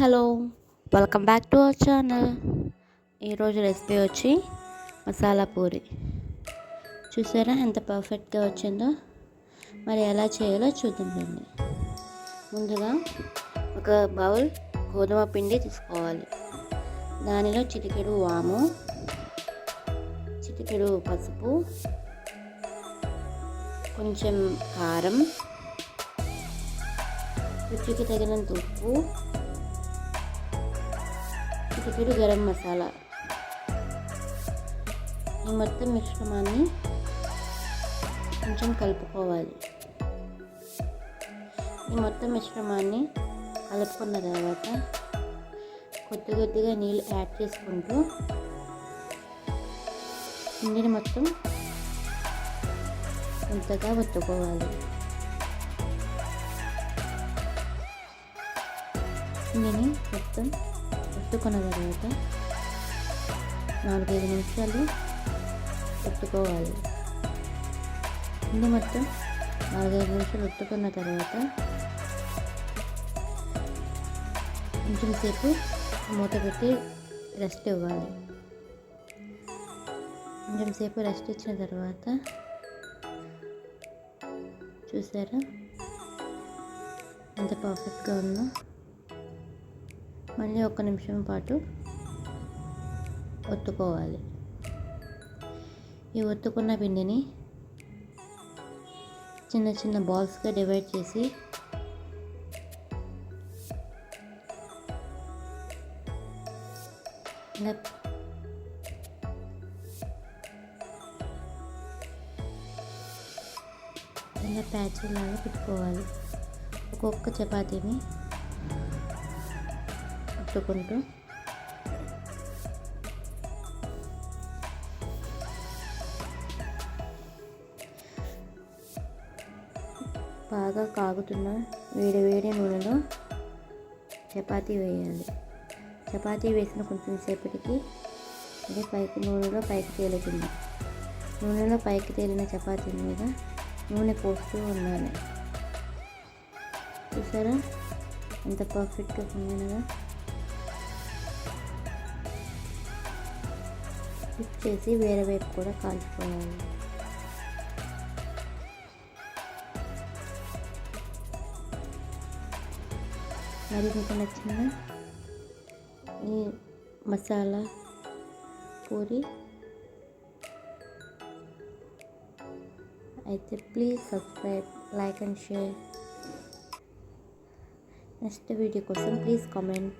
Hello. Welcome back to our channel ఈరోజు recipe వచ్చి మసాలా పూరి. చూసారా ఎంత పర్ఫెక్ట్గా వచ్చిందో? మరి ఎలా చేయాలో చూద్దాం రండి. ముందుగా ఒక బౌల్ గోధుమ పిండి తీసుకోవాలి. దానిలో చిటికెడు వాము చిటికెడు పసుపు కొంచెం కారం రుచికి తగినంత ఉప్పు చిటికెడు గరం మసాలా. ఈ మొత్తం మిశ్రమాన్ని కొంచెం కలుపుకోవాలి. ఈ మొత్తం మిశ్రమాన్ని కలుపుకున్న తర్వాత కొద్ది కొద్దిగా నీళ్ళు యాడ్ చేసుకుంటూ పిండిని మొత్తం ఇంతగా ఒత్తుకోవాలి. పిండిని మొత్తం ఉట్టుకున్న తర్వాత నాలుగైదు నిమిషాలు ఒత్తుకోవాలి ముందు మొత్తం నాలుగైదు నిమిషాలు పెట్టుకున్న తర్వాత కొంచెం సేపు మూత పెట్టి రెస్ట్ ఇవ్వాలి. కొంచెం సేపు రెస్ట్ ఇచ్చిన తర్వాత చూసారా? ఎంత పర్ఫెక్ట్గా ఉందో. మళ్ళీ ఒక నిమిషం పాటు ఒత్తుకోవాలి. ఈ ఒత్తుకున్న పిండిని చిన్న చిన్న బాల్స్గా డివైడ్ చేసి ఇలా ఇలా ప్యాచ్ లాగా పెట్టుకోవాలి. ఒక్కొక్క చపాతీని పెట్టుకుంటూ బాగా కాగుతున్న వేడి వేడి నూనెలో చపాతీ వేయాలి. చపాతీ వేసిన కొంచెం సేపటికి అది పైకి నూనెలో పైకి తేలుతుంది. నూనెలో పైకి తేలిన చపాతీ మీద నూనె పోస్తూ ఉండాలి. చూసారా? ఎంత పర్ఫెక్ట్గా పొందినగా ఫ్లిప్ చేసి వేరే వైపు కూడా కాల్చుకోవాలి. మరి మీకు నచ్చిన ఈ మసాలా పూరి. అయితే please subscribe like and share. Next video కోసం ప్లీజ్ కామెంట్.